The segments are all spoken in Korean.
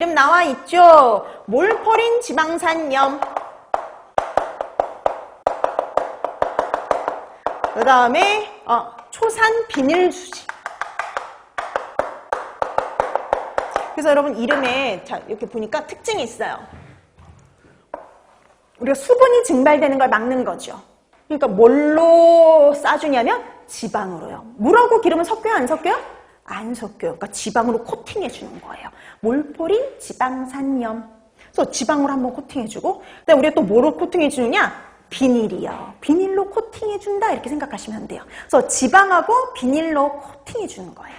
이름 나와 있죠? 몰포린 지방산염. 그 다음에 어, 초산 비닐수지. 그래서 여러분 이름에 자 이렇게 보니까 특징이 있어요. 우리가 수분이 증발되는 걸 막는 거죠. 그러니까 뭘로 싸주냐면 지방으로요. 물하고 기름은 섞여요? 안 섞여요? 안 섞여요. 그러니까 지방으로 코팅해 주는 거예요. 몰포린 지방산염. 그래서 지방으로 한번 코팅해 주고 그다음에 우리가 또 뭐로 코팅해 주느냐? 비닐이요. 비닐로 코팅해 준다 이렇게 생각하시면 돼요. 그래서 지방하고 비닐로 코팅해 주는 거예요.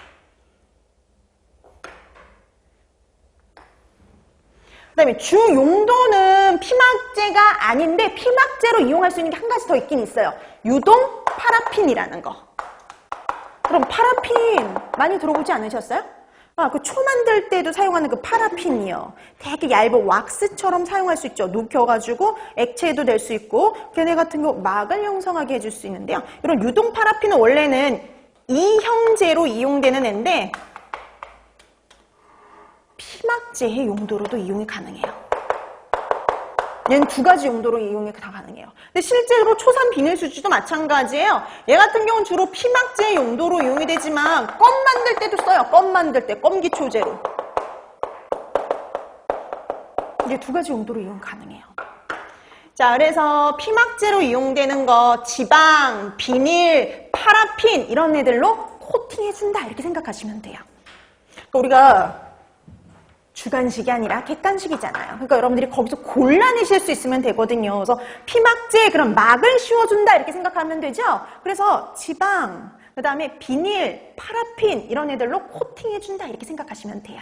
그다음에 주 용도는 피막제가 아닌데 피막제로 이용할 수 있는 게 한 가지 더 있긴 있어요. 유동 파라핀이라는 거. 그럼 파라핀 많이 들어보지 않으셨어요? 아, 그 초 만들 때도 사용하는 그 파라핀이요. 되게 얇은 왁스처럼 사용할 수 있죠. 녹여가지고 액체도 될 수 있고, 걔네 같은 경우 막을 형성하게 해줄 수 있는데요. 이런 유동 파라핀은 원래는 이형제로 이용되는 애인데, 피막제의 용도로도 이용이 가능해요. 얘는 두 가지 용도로 이용이 다 가능해요. 근데 실제로 초산 비닐 수지도 마찬가지예요. 얘 같은 경우는 주로 피막제 용도로 이용이 되지만 껌 만들 때도 써요. 껌 만들 때 껌기초제로. 이게 두 가지 용도로 이용 가능해요. 자, 그래서 피막제로 이용되는 거 지방, 비닐, 파라핀 이런 애들로 코팅해준다 이렇게 생각하시면 돼요. 그러니까 우리가 주간식이 아니라 객관식이잖아요. 그러니까 여러분들이 거기서 골라내실 수 있으면 되거든요. 그래서 피막제에 그런 막을 씌워준다 이렇게 생각하면 되죠. 그래서 지방, 그 다음에 비닐, 파라핀 이런 애들로 코팅해준다 이렇게 생각하시면 돼요.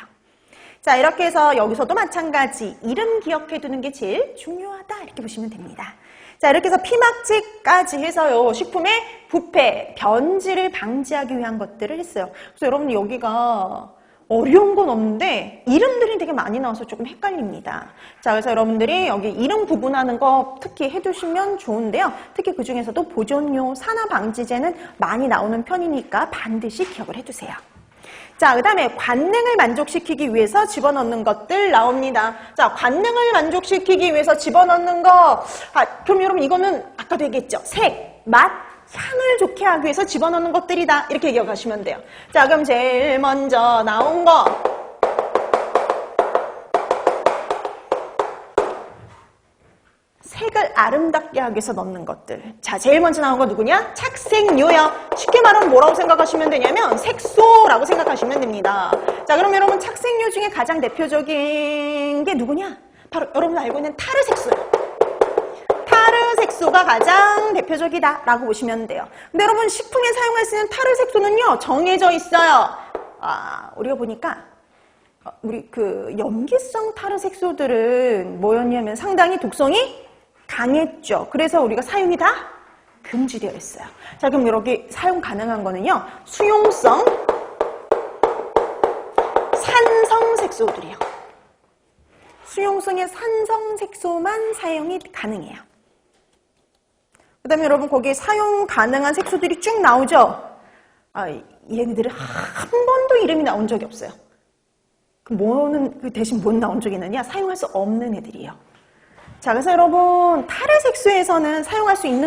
자 이렇게 해서 여기서도 마찬가지 이름 기억해두는 게 제일 중요하다 이렇게 보시면 됩니다. 자 이렇게 해서 피막제까지 해서요 식품의 부패, 변질을 방지하기 위한 것들을 했어요. 그래서 여러분 여기가 어려운 건 없는데 이름들이 되게 많이 나와서 조금 헷갈립니다. 자, 그래서 여러분들이 여기 이름 구분하는 거 특히 해두시면 좋은데요. 특히 그 중에서도 보존료, 산화방지제는 많이 나오는 편이니까 반드시 기억을 해두세요. 자, 그 다음에 관능을 만족시키기 위해서 집어넣는 것들 나옵니다. 자, 관능을 만족시키기 위해서 집어넣는 거. 아, 그럼 여러분 이거는 아까도 얘기했죠. 색, 맛, 향을 좋게 하기 위해서 집어넣는 것들이다. 이렇게 기억하시면 돼요. 자, 그럼 제일 먼저 나온 거. 색을 아름답게 하기 위해서 넣는 것들. 자, 제일 먼저 나온 거 누구냐? 착색료요. 쉽게 말하면 뭐라고 생각하시면 되냐면 색소라고 생각하시면 됩니다. 자, 그럼 여러분 착색료 중에 가장 대표적인 게 누구냐? 바로 여러분 알고 있는 타르 색소요. 타르 색소가 가장 대표적이다라고 보시면 돼요. 근데 여러분 식품에 사용할 수 있는 타르 색소는요 정해져 있어요. 아, 우리가 보니까 어, 우리 그 염기성 타르 색소들은 뭐였냐면 상당히 독성이 강했죠. 그래서 우리가 사용이 다 금지되어 있어요. 자, 그럼 여기 사용 가능한 거는요. 수용성 산성색소들이요. 수용성의 산성색소만 사용이 가능해요. 그 다음에 여러분 거기에 사용 가능한 색소들이 쭉 나오죠? 아, 얘네들은 한 번도 이름이 나온 적이 없어요. 그 뭐는 그 대신 못 나온 적이 있느냐? 사용할 수 없는 애들이에요. 자, 그래서 여러분 타르 색소에서는 사용할 수 있는